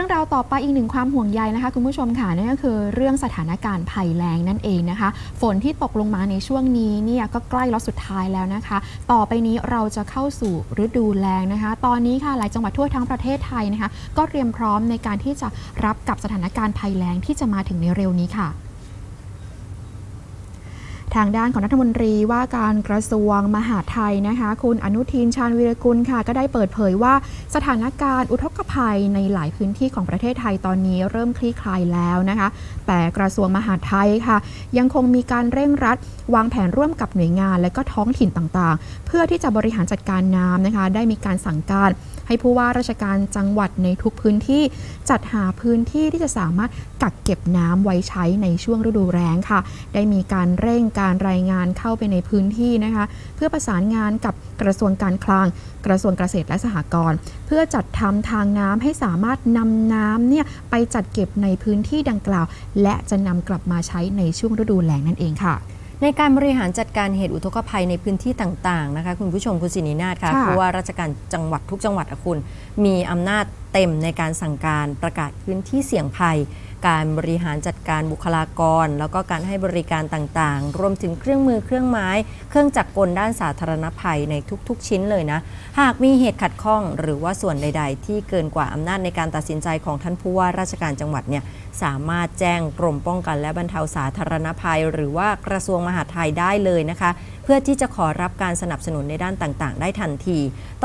รื่องราวต่อไปอีกหนึ่งความห่วงใยนะคะคุณผู้ชมค่ะนั่นก็คือเรื่องสถานการณ์ภัยแล้งนั่นเองนะคะ ฝนที่ตกลงมาในช่วงนี้เนี่ยก็ใกล้ล็อตสุดท้ายแล้วนะคะ ต่อไปนี้เราจะเข้าสู่ฤดูแล้งนะคะ ตอนนี้ค่ะหลายจังหวัดทั่วทั้งประเทศไทยนะคะ ก็เตรียมพร้อมในการที่จะรับกับสถานการณ์ภัยแล้งที่จะมาถึงในเร็วนี้ค่ะ ทางด้านของรัฐมนตรีว่าการกระทรวงมหาดไทยนะคะ คุณอนุทินชาญวีรกุลค่ะ ก็ได้เปิดเผยว่าสถานการณ์อุทกภัยในหลายพื้นที่ของประเทศไทยตอนนี้เริ่มคลี่คลายแล้วนะคะ แต่กระทรวงมหาดไทยค่ะ ยังคงมีการเร่งรัด วางแผนร่วมกับหน่วยงานและก็ท้องถิ่นต่างๆ เพื่อที่จะบริหารจัดการน้ำนะคะ ได้มีการสั่งการ ให้ผู้ว่าราชการจังหวัดในทุกพื้นที่จัดหาพื้นที่ที่จะสามารถกักเก็บน้ำไว้ใช้ในช่วงฤดูแล้งค่ะ ได้มีการเร่งการรายงานเข้าไปในพื้นที่นะคะ เพื่อประสานงานกับกระทรวงการคลัง กระทรวงเกษตรและสหกรณ์เพื่อจัดทำทางน้ำให้สามารถนำน้ำเนี่ยไปจัดเก็บในพื้นที่ดังกล่าว และจะนำกลับมาใช้ในช่วงฤดูแล้งนั่นเองค่ะ ในการบริหารจัดการเหตุอุทกภัยในพื้นที่ต่างๆนะคะคุณผู้ชมคุณสินีนาถค่ะค่ะเพราะว่าราชการจังหวัดทุกจังหวัดอะคุณ มีอำนาจเต็มในการสั่งการประกาศพื้นที่เสี่ยงภัยการบริหารจัดการบุคลากร แล้วก็การให้บริการต่างๆ รวมถึงเครื่องมือเครื่องไม้ เครื่องจักรกลด้านสาธารณภัยในทุกๆ ชิ้นเลยนะ หากมีเหตุขัดข้องหรือว่าส่วนใด ๆ ที่เกินกว่าอำนาจในการตัดสินใจของท่านผู้ว่าราชการจังหวัดเนี่ยสามารถแจ้งกรมป้องกันและบรรเทาสาธารณภัย หรือว่ากระทรวงมหาดไทยได้เลยนะคะ เพื่อที่จะขอรับการสนับสนุนในด้านต่างๆ ได้ทันที